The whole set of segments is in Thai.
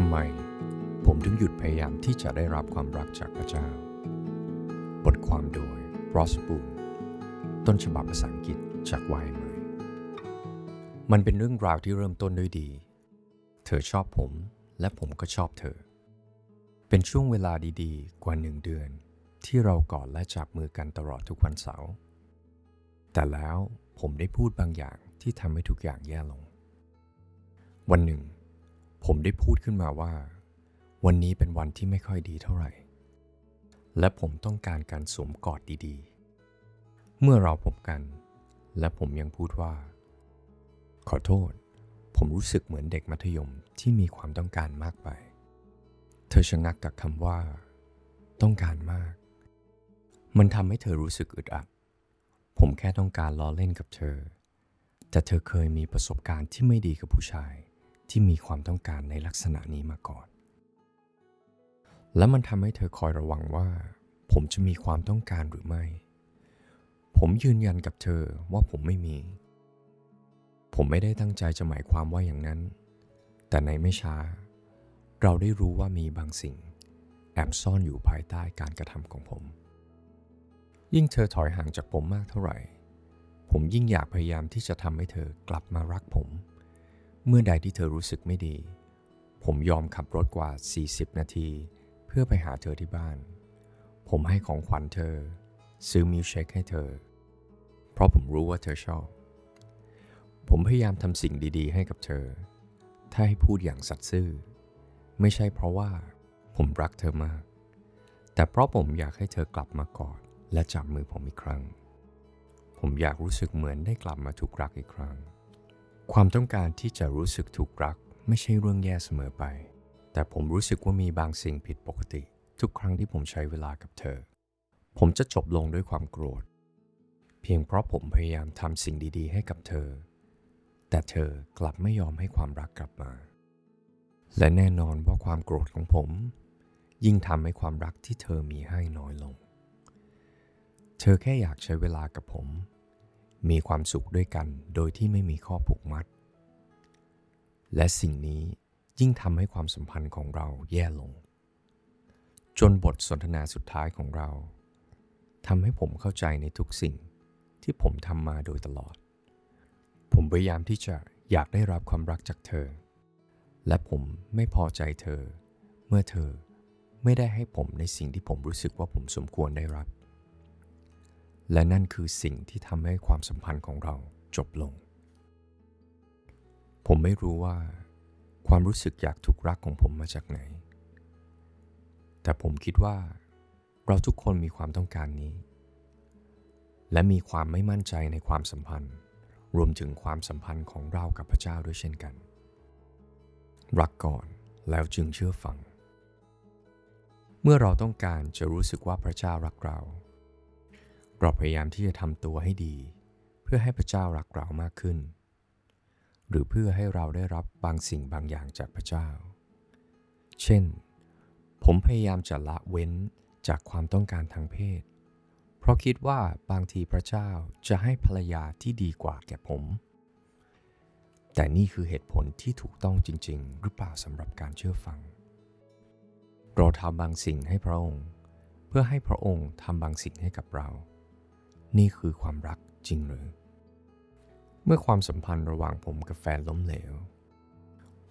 ทำไมผมถึงหยุดพยายามที่จะได้รับความรักจากพระเจ้า บทความโดย Ross Boone ต้นฉบับภาษาอังกฤษจากวายเมยมันเป็นเรื่องราวที่เริ่มต้นด้วยดี เธอชอบผมและผมก็ชอบเธอ เป็นช่วงเวลาดีๆ กว่าหนึ่งเดือน ที่เรากอดและจับมือกันตลอดทุกวันเสาร์ แต่แล้วผมได้พูดบางอย่างที่ทำให้ทุกอย่างแย่ลง วันหนึ่ง ผมได้พูดขึ้นมาว่า วันนี้เป็นวันที่ไม่ค่อยดีเท่าไหร่ และผมต้องการการสวมกอดดีๆ เมื่อเราพบกัน และผมยังพูดว่า ขอโทษ ผมรู้สึกเหมือนเด็กมัธยมที่มีความต้องการมากไป เธอชะงักกับคำว่า ต้องการมาก มันทำให้เธอรู้สึกอึดอัด ผมแค่ต้องการล้อเล่นกับเธอ แต่เธอเคยมีประสบการณ์ที่ไม่ดีกับผู้ชาย ที่มีความต้องการในลักษณะนี้มาก่อน และมันทำให้เธอคอยระวังว่า ผมจะมีความต้องการหรือไม่ ผมยืนยันกับเธอว่าผมไม่มี ผมไม่ได้ตั้งใจจะหมายความว่าอย่างนั้น แต่ในไม่ช้า เราได้รู้ว่ามีบางสิ่ง แอบซ่อนอยู่ภายใต้การกระทำของผม ยิ่งเธอถอยห่างจากผมมากเท่าไหร่ ผมยิ่งอยากพยายามที่จะทำให้เธอกลับมารักผม เมื่อใดที่เธอรู้สึกไม่ดี ผมยอมขับรถกว่า 40 นาที เพื่อไปหาเธอที่บ้าน ผมให้ของขวัญเธอ ซื้อมิลเชคให้เธอ เพราะผมรู้ว่าเธอชอบ ผมพยายามทำสิ่งดีๆ ให้กับเธอ ถ้าให้พูดอย่างสัตย์ซื่อ ไม่ใช่เพราะว่าผมรักเธอมาก แต่เพราะผมอยากให้เธอกลับมากอดและจับมือผมอีกครั้ง ผมอยากรู้สึกเหมือนได้กลับมาถูกรักอีกครั้ง ความต้องการที่จะรู้สึกถูกรักไม่ใช่เรื่องแย่เสมอไป แต่ผมรู้สึกว่ามีบางสิ่งผิดปกติ ทุกครั้งที่ผมใช้เวลากับเธอ ผมจะจบลงด้วยความโกรธ เพียงเพราะผมพยายามทำสิ่งดี ๆ ให้กับเธอ แต่เธอกลับไม่ยอมให้ความรักกลับมา และแน่นอนว่าความโกรธของผม ยิ่งทำให้ความรักที่เธอมีให้น้อยลง เธอแค่อยากใช้เวลากับผม มีความสุขด้วยกันโดยที่ไม่มีข้อผูกมัด และสิ่งนี้ยิ่งทำให้ความสัมพันธ์ของเราแย่ลง จนบทสนทนาสุดท้ายของเราทำให้ผมเข้าใจในทุกสิ่งที่ผมทำมาโดยตลอด ผมพยายามที่จะอยากได้รับความรักจากเธอ และผมไม่พอใจเธอ เมื่อเธอไม่ได้ให้ผมในสิ่งที่ผมรู้สึกว่าผมสมควรได้รับ และนั่นคือสิ่งที่ทำให้ความสัมพันธ์ของเราจบลง ผมไม่รู้ว่า ความรู้สึกอยากถูกรักของผมมาจากไหน แต่ผมคิดว่า เราทุกคนมีความต้องการนี้ และมีความไม่มั่นใจในความสัมพันธ์ รวมถึงความสัมพันธ์ของเรากับพระเจ้าด้วยเช่นกัน รักก่อนแล้วจึงเชื่อฟัง เมื่อเราต้องการจะรู้สึกว่าพระเจ้ารักเรา เราพยายามที่จะทำตัวให้ดี เพื่อให้พระเจ้ารักเรามากขึ้น หรือเพื่อให้เราได้รับบางสิ่งบางอย่างจากพระเจ้า เช่น ผมพยายามจะละเว้นจากความต้องการทางเพศ เพราะคิดว่าบางทีพระเจ้าจะให้ภรรยาที่ดีกว่าแก่ผม แต่นี่คือเหตุผลที่ถูกต้องจริง ๆ หรือเปล่าสำหรับการเชื่อฟัง เราทำบางสิ่งให้พระองค์ เพื่อให้พระองค์ทำบางสิ่งให้กับเรา นี่คือความรักจริงหรือ เมื่อความสัมพันธ์ระหว่างผมกับแฟนล้มเหลว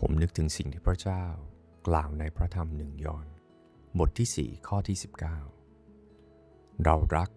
ผมนึกถึงสิ่งที่พระเจ้ากล่าวในพระธรรมหนึ่งยอน บทที่ 4 ข้อที่ 19 เรารัก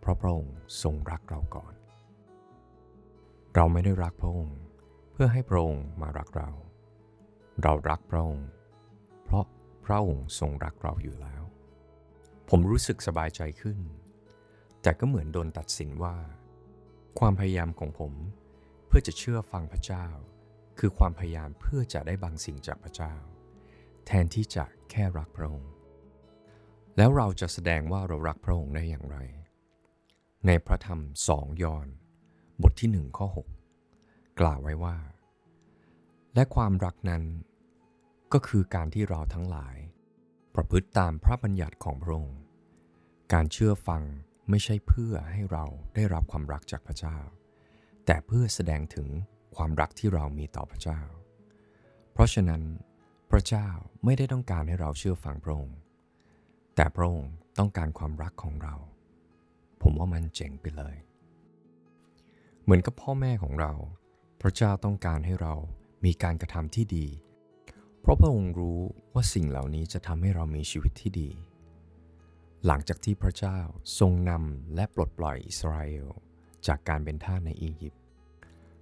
เพราะพระองค์ทรงรักเราก่อน เราไม่ได้รักพระองค์ เพื่อให้พระองค์มารักเรา เรารักพระองค์เพราะพระองค์ทรงรักเราอยู่แล้ว ผมรู้สึกสบายใจขึ้น แต่ก็เหมือนโดนตัดสินว่า ความพยายามของผมเพื่อจะเชื่อฟังพระเจ้า คือความพยายามเพื่อจะได้บางสิ่งจากพระเจ้า แทนที่จะแค่รักพระองค์ แล้วเราจะแสดงว่าเรารักพระองค์ได้อย่างไร ในพระธรรมสองยอห์นบทที่หนึ่งข้อ 6 กล่าวไว้ว่า และความรักนั้นก็คือการที่เราทั้งหลาย ประพฤติตามพระบัญญัติของพระองค์ การเชื่อฟัง ไม่ใช่เพื่อให้เราได้รับความรักจากพระเจ้า แต่เพื่อแสดงถึงความรักที่เรามีต่อพระเจ้า เพราะฉะนั้น พระเจ้าไม่ได้ต้องการให้เราเชื่อฟังพระองค์ แต่พระองค์ต้องการความรักของเรา ผมว่ามันเจ๋งไปเลย เหมือนกับพ่อแม่ของเรา พระเจ้าต้องการให้เรามีการกระทำที่ดี เพราะพระองค์รู้ว่าสิ่งเหล่านี้จะทำให้เรามีชีวิตที่ดี หลังจากที่พระเจ้าทรงนำและปลดปล่อยอิสราเอลจากการเป็นทาสในอียิปต์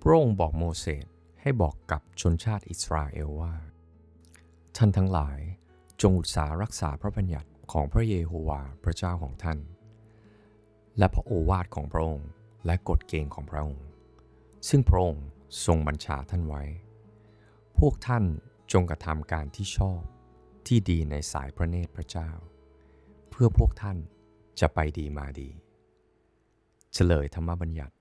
พระองค์บอกโมเสสให้บอกกับชนชาติอิสราเอลว่า ท่านทั้งหลายจงอุตสาหรักษาพระบัญญัติของพระเยโฮวาห์พระเจ้าของท่าน และพระโอวาทของพระองค์และกฎเกณฑ์ของพระองค์ ซึ่งพระองค์ทรงบัญชาท่านไว้ พวกท่านจงกระทำการที่ชอบที่ดีในสายพระเนตรพระเจ้า พื่อพวกท่านจะไปดีมาดี เฉลยธรรมบัญญัติ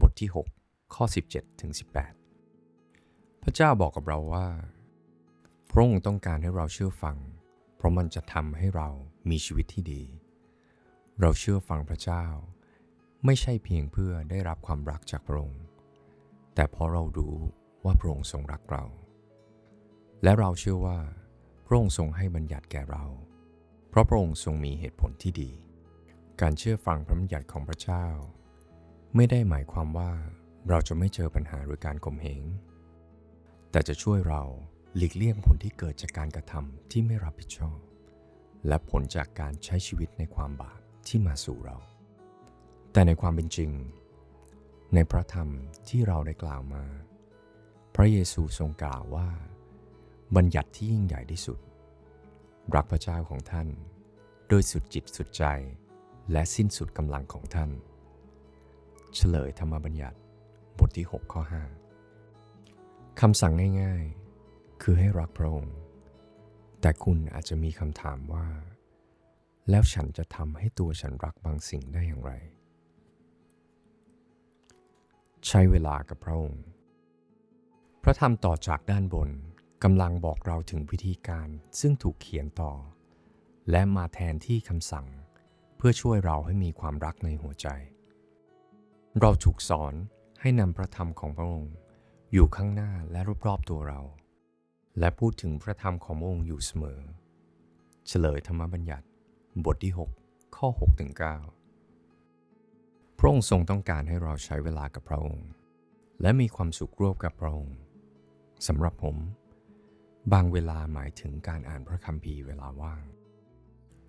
บทที่ 6 ข้อ 17ถึง18 พระเจ้าบอกกับเราว่า พระองค์ต้องการให้เราเชื่อฟัง เพราะมันจะทำให้เรามีชีวิตที่ดี เราเชื่อฟังพระเจ้า ไม่ใช่เพียงเพื่อได้รับความรักจากพระองค์ แต่เพราะเรารู้ว่าพระองค์ทรงรักเรา และเราเชื่อว่าพระองค์ทรงให้บัญญัติแก่เรา เพราะพระองค์ทรงมีเหตุผลที่ดี การเชื่อฟังพระบัญญัติของพระเจ้า ไม่ได้หมายความว่าเราจะไม่เจอปัญหาหรือการข่มเหง แต่จะช่วยเราหลีกเลี่ยงผลที่เกิดจากการกระทำที่ไม่รับผิดชอบ และผลจากการใช้ชีวิตในความบาปที่มาสู่เรา แต่ในความเป็นจริง ในพระธรรมที่เราได้กล่าวมา พระเยซูทรงกล่าวว่า บัญญัติที่ยิ่งใหญ่ที่สุด รักพระเจ้าของท่าน โดยสุดจิตสุดใจ และสิ้นสุดกำลังของท่าน เฉลยธรรมบัญญัติบทที่ 6 ข้อ 5 คำสั่งง่ายๆ คือให้รักพระองค์ แต่คุณอาจจะมีคำถามว่า แล้วฉันจะทำให้ตัวฉันรักบางสิ่งได้อย่างไร ใช้เวลากับพระองค์ พระธรรมต่อจากด้านบน กำลังบอกเราถึงวิธีการซึ่งถูกเขียนต่อ และมาแทนที่คำสั่ง เพื่อช่วยเราให้มีความรักในหัวใจ เราถูกสอนให้นำพระธรรมของพระองค์ อยู่ข้างหน้าและรอบๆตัวเรา และพูดถึงพระธรรมของพระองค์อยู่เสมอ เฉลยธรรมบัญญัติ บทที่ 6 ข้อ6ถึง9พระองค์ทรงต้องการให้เราใช้เวลากับพระองค์ และมีความสุขร่วมกับพระองค์สำหรับผม บางเวลาหมายถึงการอ่านพระคัมภีร์เวลาว่าง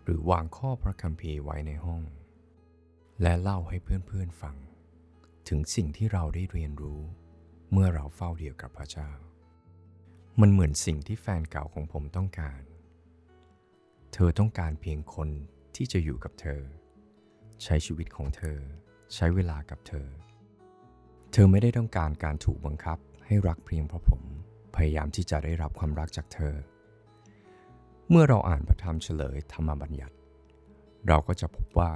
หรือวางข้อพระคัมภีร์ไว้ในห้อง และเล่าให้เพื่อนๆฟัง ถึงสิ่งที่เราได้เรียนรู้ เมื่อเราเฝ้าเดียวกับพระเจ้า มันเหมือนสิ่งที่แฟนเก่าของผมต้องการ เธอต้องการเพียงคนที่จะอยู่กับเธอ ใช้ชีวิตของเธอ ใช้เวลากับเธอ เธอไม่ได้ต้องการการถูกบังคับให้รักเพียงเพราะผม พยายามที่จะได้รับความรักจากเธอ เมื่อเราอ่านพระธรรมเฉลยธรรมบัญญัติ เราก็จะพบว่า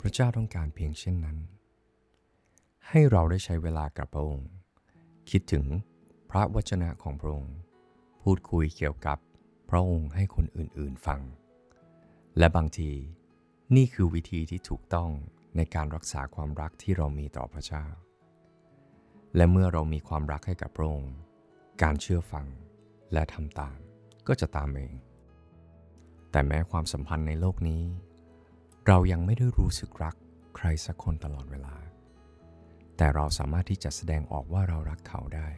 พระเจ้าต้องการเพียงเช่นนั้น ให้เราได้ใช้เวลากับพระองค์ คิดถึงพระวจนะของพระองค์ พูดคุยเกี่ยวกับพระองค์ให้คนอื่นๆฟัง และบางทีนี่คือวิธีที่ถูกต้องในการรักษาความรักที่เรามีต่อพระเจ้า และเมื่อเรามีความรักให้กับพระองค์ การเชื่อฟังและทำตามก็จะตามเอง แต่แม้ความสัมพันธ์ในโลกนี้ เรายังไม่ได้รู้สึกรักใครสักคนตลอดเวลา แต่เราสามารถที่จะแสดงออกว่าเรารักเขาได้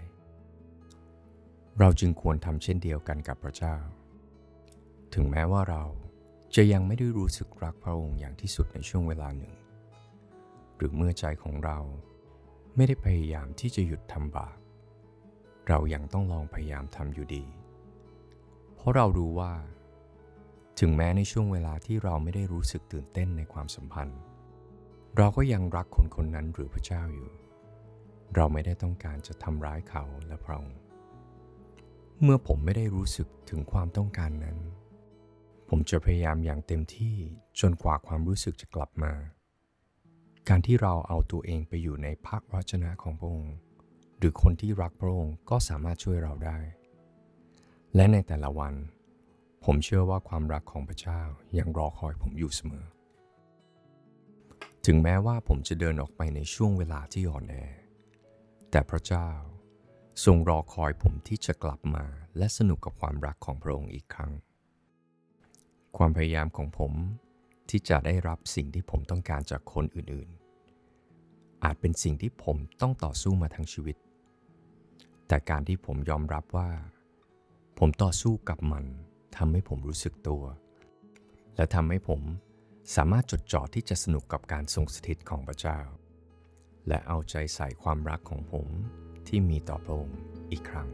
เราจึงควรทำเช่นเดียวกันกับพระเจ้า ถึงแม้ว่าเราจะยังไม่ได้รู้สึกรักพระองค์อย่างที่สุดในช่วงเวลาหนึ่ง หรือเมื่อใจของเราไม่ได้พยายามที่จะหยุดทำบาป เรายังต้องลองพยายามทำอยู่ดี เพราะเรารู้ว่า ถึงแม้ในช่วงเวลาที่เราไม่ได้รู้สึกตื่นเต้นในความสัมพันธ์ เราก็ยังรักคนคนนั้นหรือพระเจ้าอยู่ เราไม่ได้ต้องการจะทำร้ายเขาและพระองค์ เมื่อผมไม่ได้รู้สึกถึงความต้องการนั้น ผมจะพยายามอย่างเต็มที่จนกว่าความรู้สึกจะกลับมา การที่เราเอาตัวเองไปอยู่ในพระวจนะของพระองค์ หรือคนที่รักพระองค์ก็สามารถช่วยเราได้ และในแต่ละวัน ผมเชื่อว่าความรักของพระเจ้ายังรอคอยผมอยู่เสมอ ถึงแม้ว่าผมจะเดินออกไปในช่วงเวลาที่อ่อนแอ แต่พระเจ้าทรงรอคอยผมที่จะกลับมาและสนุกกับความรักของพระองค์อีกครั้ง ความพยายามของผมที่จะได้รับสิ่งที่ผมต้องการจากคนอื่นๆ อาจเป็นสิ่งที่ผมต้องต่อสู้มาทั้งชีวิต แต่การที่ผมยอมรับว่า ผมต่อสู้กับมันทำให้ผมรู้สึกตัว และทำให้ผมสามารถจดจ่อที่จะสนุกกับการทรงสถิตของพระเจ้า และเอาใจใส่ความรักของผมที่มีต่อพระองค์อีกครั้ง